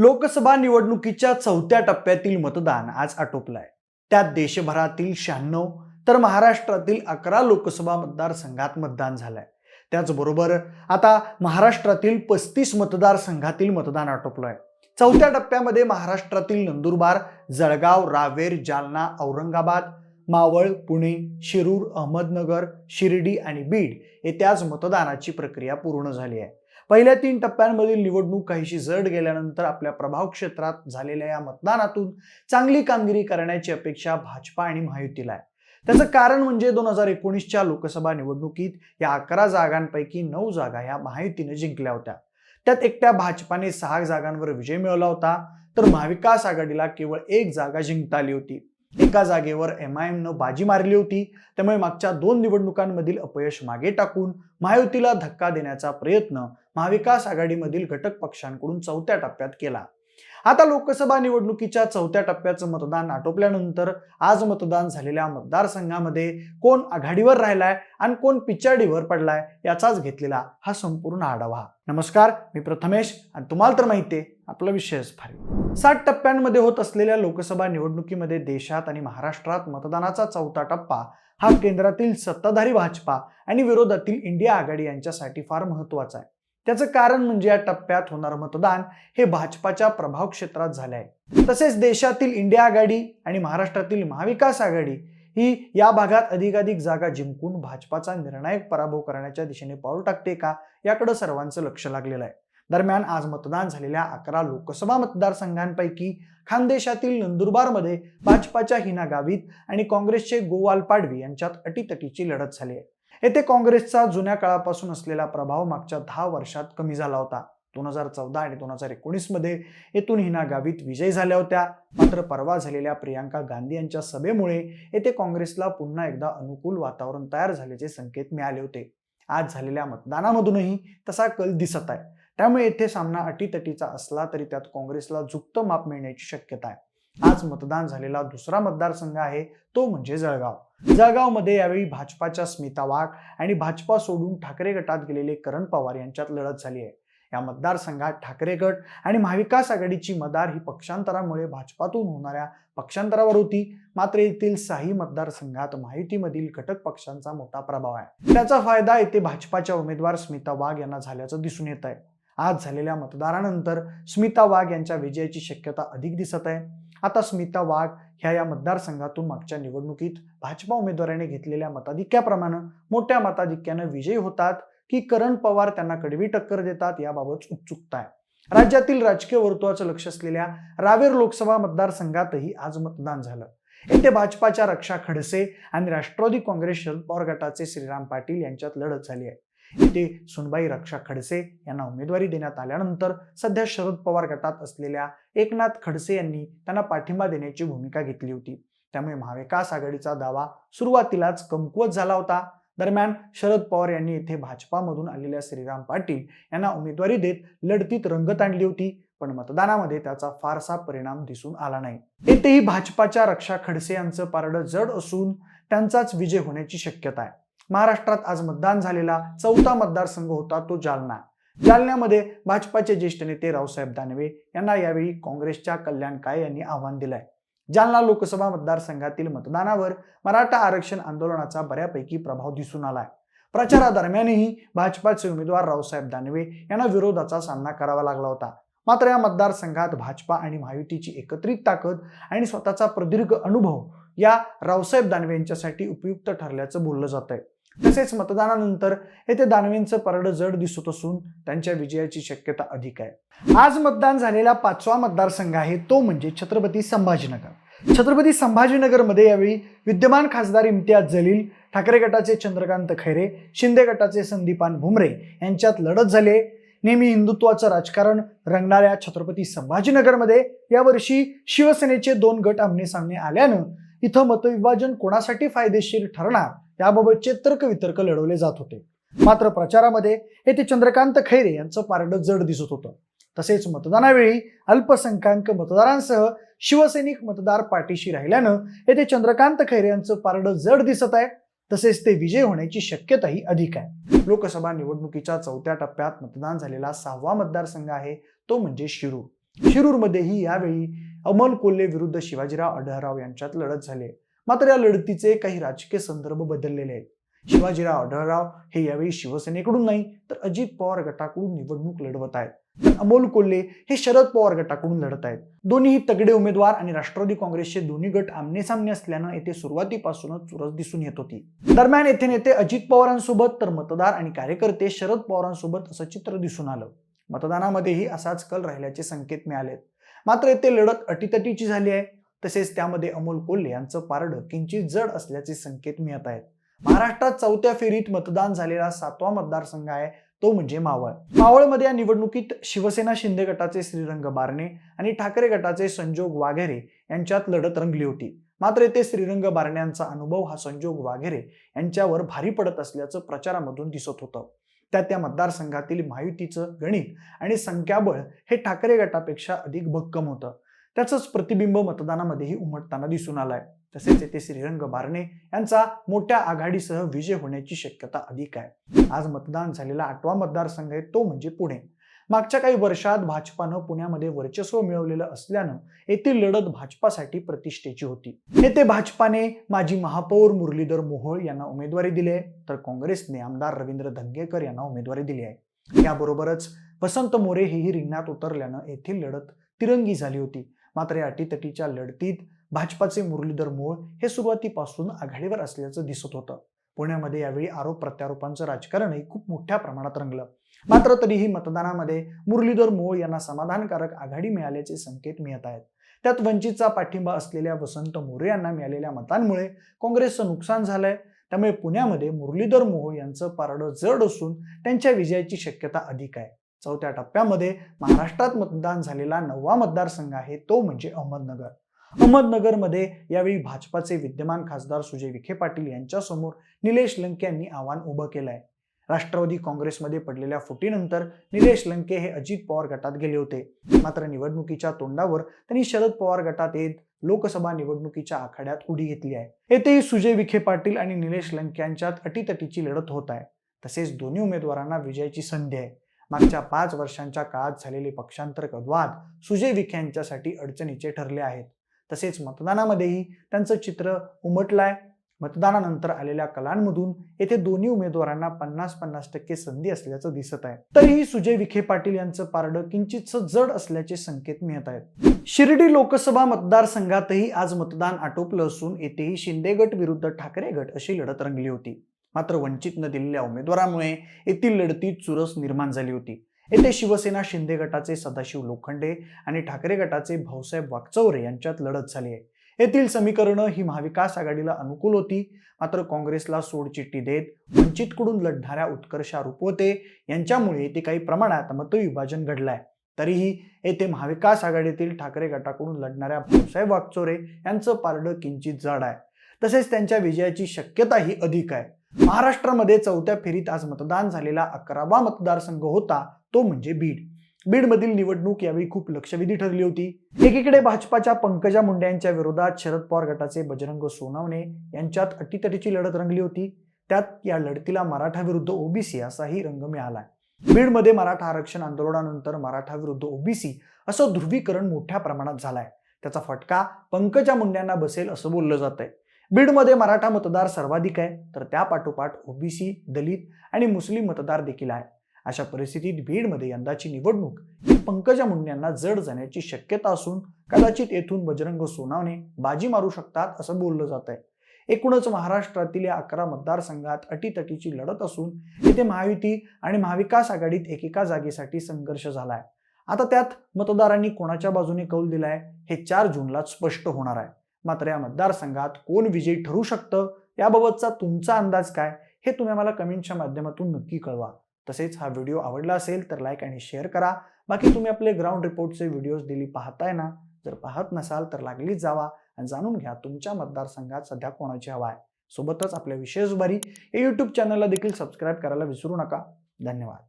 लोकसभा निवडणुकीच्या चौथ्या टप्प्यातील मतदान आज आटोपलंय. त्यात देशभरातील शहाण्णव तर महाराष्ट्रातील अकरा लोकसभा मतदारसंघात मतदान झालंय. त्याचबरोबर आता महाराष्ट्रातील पस्तीस मतदारसंघातील मतदान आटोपलंय. चौथ्या टप्प्यामध्ये महाराष्ट्रातील नंदुरबार जळगाव रावेर जालना औरंगाबाद मावळ पुणे शिरूर अहमदनगर शिर्डी आणि बीड येथेच मतदानाची प्रक्रिया पूर्ण झाली आहे. पहिल्या तीन टप्प्यांमधील निवडणूक काहीशी जड गेल्यानंतर आपल्या प्रभाव क्षेत्रात झालेल्या या मतदानातून चांगली कामगिरी करण्याची अपेक्षा भाजपा आणि महायुतीला आहे. त्याचं कारण म्हणजे दोन हजार एकोणीसच्या लोकसभा निवडणुकीत या अकरा जागांपैकी नऊ जागा ह्या महायुतीने जिंकल्या होत्या. त्यात एकट्या भाजपाने सहा जागांवर विजय मिळवला होता तर महाविकास आघाडीला केवळ एक जागा जिंकता आली होती. एका जागेवर एम आय एमनं बाजी मारली होती. त्यामुळे मागच्या दोन निवडणुकांमधील अपयश मागे टाकून महायुतीला धक्का देण्याचा प्रयत्न महाविकास आघाडीमधील घटक पक्षांकडून चौथ्या टप्प्यात केला. आता लोकसभा निवडणुकीच्या चौथ्या टप्प्याचं मतदान आटोपल्यानंतर आज मतदान झालेल्या मतदारसंघामध्ये कोण आघाडीवर राहिलाय आणि कोण पिछाडीवर पडलाय याचाच घेतलेला हा संपूर्ण आढावा. नमस्कार मी प्रथमेश आणि तुम्हाला तर माहिती आहे आपला विषयच भारी. सात टप्प्यांमध्ये होत असलेल्या लोकसभा निवडणुकीमध्ये देशात आणि महाराष्ट्रात मतदानाचा चौथा टप्पा हा केंद्रातील सत्ताधारी भाजपा आणि विरोधातील इंडिया आघाडी यांच्यासाठी फार महत्त्वाचा आहे. त्याचं कारण म्हणजे या टप्प्यात होणारं मतदान हे भाजपाच्या प्रभाव क्षेत्रात झाले आहे तसेच देशातील इंडिया आघाडी आणि महाराष्ट्रातील महाविकास आघाडी ही या भागात अधिकाधिक जागा जिंकून भाजपाचा निर्णायक पराभव करण्याच्या दिशेने पाऊल टाकते का याकडे सर्वांचं लक्ष लागलेलं आहे. दरम्यान आज मतदान झालेल्या अकरा लोकसभा मतदारसंघांपैकी खानदेशातील नंदुरबारमध्ये भाजपाच्या हिना गावित आणि काँग्रेसचे गोवाल पाडवी यांच्यात अटीतटीची लढत झाली आहे. येथे काँग्रेसचा जुन्या काळापासून असलेला प्रभाव मागच्या दहा वर्षात कमी झाला होता. दोन हजार चौदा आणि दोन हजार एकोणीसमध्ये येथून हिना गावित विजयी झाल्या होत्या. मात्र परवा झालेल्या प्रियांका गांधी यांच्या सभेमुळे येथे काँग्रेसला पुन्हा एकदा अनुकूल वातावरण तयार झाल्याचे संकेत मिळाले होते. आज झालेल्या मतदानामधूनही तसा कल दिसत आहे. त्यामुळे येथे सामना अटीतटीचा असला तरी त्यात काँग्रेसला झुकतं माप मिळण्याची शक्यता आहे. आज मतदान झालेला दुसरा मतदारसंघ आहे तो म्हणजे जळगाव. जळगावमध्ये यावेळी भाजपाच्या स्मिता वाघ आणि भाजपा सोडून ठाकरे गटात गेलेले करण पवार यांच्यात लढत झाली आहे. या मतदारसंघात ठाकरे गट आणि महाविकास आघाडीची मदार ही पक्षांतरामुळे भाजपातून होणाऱ्या पक्षांतरावर होती. मात्र येथील साही मतदारसंघात माहितीमधील घटक पक्षांचा मोठा प्रभाव आहे. त्याचा फायदा येथे भाजपाच्या उमेदवार स्मिता वाघ यांना झाल्याचं दिसून येत आहे आज झालेल्या मतदारानंतर स्मिता वाघ यांच्या विजयाची शक्यता अधिक दिसत आहे. आता स्मिता वाघ ह्या या मतदारसंघातून मागच्या निवडणुकीत भाजपा उमेदवाराने घेतलेल्या मताधिक्याप्रमाणे मोठ्या मताधिक्यानं विजयी होतात की करण पवार त्यांना कडवी टक्कर देतात याबाबत उत्सुकता आहे. राज्यातील राजकीय वर्तुळाचं लक्ष असलेल्या रावेर लोकसभा मतदारसंघातही आज मतदान झालं. येथे भाजपाच्या रक्षा खडसे आणि राष्ट्रवादी काँग्रेस शरद पवार गटाचे श्रीराम पाटील यांच्यात लढत झाली आहे. येथे सुनबाई रक्षा खडसे यांना उमेदवारी देण्यात आल्यानंतर सध्या शरद पवार गटात असलेल्या एकनाथ खडसे यांनी त्यांना पाठिंबा देण्याची भूमिका घेतली होती. त्यामुळे महाविकास आघाडीचा दावा सुरुवातीलाच कमकुवत झाला होता. दरम्यान शरद पवार यांनी येथे भाजपामधून आलेल्या श्रीराम पाटील यांना उमेदवारी देत लढतीत रंगत आणली होती पण मतदानामध्ये त्याचा फारसा परिणाम दिसून आला नाही. येथेही भाजपाच्या रक्षा खडसे यांचं पारडं जड असून त्यांचाच विजय होण्याची शक्यता आहे. महाराष्ट्रात आज मतदान झालेला चौथा मतदारसंघ होता तो जालना. जालन्यामध्ये भाजपाचे ज्येष्ठ नेते रावसाहेब दानवे यांना यावेळी काँग्रेसच्या कल्याण काळे यांनी आव्हान दिलंय. जालना लोकसभा मतदारसंघातील मतदानावर मराठा आरक्षण आंदोलनाचा बऱ्यापैकी प्रभाव दिसून आलाय. प्रचारादरम्यानही भाजपाचे उमेदवार रावसाहेब दानवे यांना विरोधाचा सामना करावा लागला होता. मात्र या मतदारसंघात भाजपा आणि महायुतीची एकत्रित ताकद आणि स्वतःचा प्रदीर्घ अनुभव या रावसाहेब दानवे यांच्यासाठी उपयुक्त ठरल्याचं बोललं जात आहे तसेच मतदानानंतर येथे दानवेंचं परड जड दिसत असून त्यांच्या विजयाची शक्यता अधिक आहे. आज मतदान झालेला पाचवा मतदारसंघ आहे तो म्हणजे छत्रपती संभाजीनगर. छत्रपती संभाजीनगरमध्ये यावेळी विद्यमान खासदार इम्तियाज जलील ठाकरे गटाचे चंद्रकांत खैरे शिंदे गटाचे संदीपान भुमरे यांच्यात लढत झाले नेहमी हिंदुत्वाचं राजकारण रंगणाऱ्या छत्रपती संभाजीनगरमध्ये यावर्षी शिवसेनेचे दोन गट आमने सामने आल्यानं इथं मतविभाजन कोणासाठी फायदेशीर ठरणार? याबाबतचे तर्कवितर्क लढवले जात होते. मात्र प्रचारामध्ये येथे चंद्रकांत खैरे यांचं पारडं जड दिसत होतं. तसेच मतदानावेळी अल्पसंख्याक मतदारांसह शिवसैनिक मतदार पाठीशी राहिल्यानं येथे चंद्रकांत खैरे यांचं पारडं जड दिसत आहे. तसेच ते विजय होण्याची शक्यताही अधिक आहे. लोकसभा निवडणुकीच्या चौथ्या टप्प्यात मतदान झालेला सहावा मतदारसंघ आहे तो म्हणजे शिरूर. शिरूरमध्येही यावेळी अमोल कोल्हे विरुद्ध शिवाजीराव अढळराव यांच्यात लढत झाली मात्र या लढतीचे काही राजकीय संदर्भ बदललेले आहेत. शिवाजीराव आढळराव हे यावेळी शिवसेनेकडून नाही तर अजित पवार गटाकडून निवडणूक लढवत आहेत. तर अमोल कोल्हे हे शरद पवार गटाकडून लढत आहेत. दोन्ही तगडे उमेदवार आणि राष्ट्रवादी काँग्रेसचे दोन्ही गट आमनेसामने असल्यानं येथे सुरुवातीपासूनच चुरस दिसून येत होती. दरम्यान येथे नेते अजित पवारांसोबत तर मतदार आणि कार्यकर्ते शरद पवारांसोबत असं चित्र दिसून आलं. मतदानामध्येही असाच कल राहिल्याचे संकेत मिळालेत. मात्र येथे लढत अटीतटीची झाली आहे. तसेच त्यामध्ये अमोल कोल्हे यांचं पारडं किंचित जड असल्याचे संकेत मिळत आहेत. महाराष्ट्रात चौथ्या फेरीत मतदान झालेला सातवा मतदारसंघ आहे तो म्हणजे मावळ. मावळमध्ये या निवडणुकीत शिवसेना शिंदे गटाचे श्रीरंग बारणे आणि ठाकरे गटाचे संजोग वाघेरे यांच्यात लढत रंगली होती. मात्र येथे श्रीरंग बारण्यांचा अनुभव हा संजोग वाघेरे यांच्यावर भारी पडत असल्याचं प्रचारामधून दिसत होतं. त्यात त्या मतदारसंघातील महायुतीचं गणित आणि संख्याबळ हे ठाकरे गटापेक्षा अधिक भक्कम होतं. त्याचंच प्रतिबिंब मतदानामध्येही उमटताना दिसून आलाय. तसेच येथे श्रीरंग बारणे यांचा मोठ्या आघाडीसह विजय होण्याची शक्यता अधिक आहे. आज मतदान झालेला आठवा मतदारसंघ आहे तो म्हणजे पुणे. मागच्या काही वर्षात भाजपानं पुण्यामध्ये वर्चस्व मिळवलेलं असल्यानं येथील लढत भाजपासाठी प्रतिष्ठेची होती. येथे भाजपाने माजी महापौर मुरलीधर मोहोळ यांना उमेदवारी दिली आहे तर काँग्रेसने आमदार रवींद्र धंगेकर यांना उमेदवारी दिली आहे. याबरोबरच वसंत मोरे हेही रिंगणात उतरल्यानं येथील लढत तिरंगी झाली होती. मात्र या अटीतटीच्या लढतीत भाजपाचे मुरलीधर मोळ हे सुरुवातीपासून आघाडीवर असल्याचं दिसत होतं. पुण्यामध्ये यावेळी आरोप प्रत्यारोपांचं राजकारणही खूप मोठ्या प्रमाणात रंगलं. मात्र तरीही मतदानामध्ये मुरलीधर मोळ यांना समाधानकारक आघाडी मिळाल्याचे संकेत मिळत आहेत. त्यात वंचितचा पाठिंबा असलेल्या वसंत मोरे यांना मिळालेल्या मतांमुळे काँग्रेसचं नुकसान झालंय. त्यामुळे पुण्यामध्ये मुरलीधर मोहोळ यांचं पारडं जड असून त्यांच्या विजयाची शक्यता अधिक आहे. चौथ्या टप्प्यामध्ये महाराष्ट्रात मतदान झालेला नववा मतदारसंघ आहे तो म्हणजे अहमदनगर. अहमदनगरमध्ये यावेळी भाजपाचे विद्यमान खासदार सुजय विखे पाटील यांच्यासमोर निलेश लंके यांनी आव्हान उभं केलं आहे राष्ट्रवादी काँग्रेसमध्ये पडलेल्या फुटीनंतर निलेश लंके हे अजित पवार गटात गेले होते. मात्र निवडणुकीच्या तोंडावर त्यांनी शरद पवार गटात येत लोकसभा निवडणुकीच्या आखाड्यात उडी घेतली आहे. येथेही सुजय विखे पाटील आणि निलेश लंके यांच्यात अटीतटीची लढत होत आहे. तसेच दोन्ही उमेदवारांना विजयाची संधी आहे. मागच्या पाच वर्षांच्या काळात झालेले पक्षांतर्गत वाद सुजय विखे यांच्यासाठी अडचणीचे ठरले आहेत. तसेच मतदानामध्येही त्यांचं चित्र उमटलंय. मतदानानंतर आलेल्या कलांमधून येथे दोन्ही उमेदवारांना पन्नास पन्नास टक्के संधी असल्याचं दिसत आहे. तरीही सुजय विखे पाटील यांचं पारडं किंचितच जड असल्याचे संकेत मिळत आहेत. शिर्डी लोकसभा मतदारसंघातही आज मतदान आटोपलं असून येथेही शिंदे गट विरुद्ध ठाकरे गट अशी लढत रंगली होती. मात्र वंचितनं दिलेल्या उमेदवारामुळे येथील लढतीत चुरस निर्माण झाली होती. येथे शिवसेना शिंदे गटाचे सदाशिव लोखंडे आणि ठाकरे गटाचे भाऊसाहेब वागचौरे यांच्यात लढत झाली आहे. येथील समीकरणं ही महाविकास आघाडीला अनुकूल होती मात्र काँग्रेसला सोडचिठ्ठी देत वंचितकडून लढणाऱ्या उत्कर्षा रुपवते यांच्यामुळे येथे काही प्रमाणात मतविभाजन घडलंय. तरीही येथे महाविकास आघाडीतील ठाकरे गटाकडून लढणाऱ्या भाऊसाहेब वागचोरे यांचं पारडं किंचित जड आहे. तसेच त्यांच्या विजयाची शक्यताही अधिक आहे. महाराष्ट्रामध्ये चौथ्या फेरीत आज मतदान झालेला अकरावा मतदारसंघ होता तो म्हणजे बीड. बीडमधील निवडणूक यावेळी खूप लक्षवेधी ठरली होती. एकीकडे भाजपाच्या पंकजा मुंडे यांच्या विरोधात शरद पवार गटाचे बजरंग सोनावणे यांच्यात अटीतटीची लढत रंगली होती. त्यात या लढतीला मराठा विरुद्ध ओबीसी असाही रंग मिळाला बीडमध्ये मराठा आरक्षण आंदोलनानंतर मराठा विरुद्ध ओबीसी असं ध्रुवीकरण मोठ्या प्रमाणात झालाय. त्याचा फटका पंकजा मुंड्यांना बसेल असं बोललं जात आहे बीडमध्ये मराठा मतदार सर्वाधिक आहे तर त्या पाठोपाठ ओबीसी दलित आणि मुस्लिम मतदार देखील आहे. अशा परिस्थितीत बीडमध्ये यंदाची निवडणूक ही पंकजा मुंड्यांना जड जाण्याची शक्यता असून कदाचित येथून बजरंग सोनावणे बाजी मारू शकतात असं बोललं जात आहे एकूणच महाराष्ट्रातील या अकरा मतदारसंघात अटीतटीची लढत असून येथे महायुती आणि महाविकास आघाडीत एकेका जागेसाठी संघर्ष झालाय. आता त्यात मतदारांनी कोणाच्या बाजूने कौल दिलाय हे चार जूनला स्पष्ट होणार आहे. मात्र या मतदारसंघात कोण विजयी ठरू शकतं? याबाबतचा तुमचा अंदाज काय? हे तुम्ही मला कमेंटच्या माध्यमातून नक्की कळवा. तसेच हा व्हिडिओ आवडला असेल तर लाईक आणि शेअर करा. बाकी तुम्ही आपले ग्राउंड रिपोर्टचे व्हिडिओज डेली पाहताय ना? जर पाहत नसाल तर लागलीच जावा आणि जाणून घ्या तुमच्या मतदारसंघात सध्या कोणाची हवा आहे. सोबतच आपल्या विशेष बारी या यूट्यूब चॅनलला देखील सबस्क्राईब करायला विसरू नका. धन्यवाद.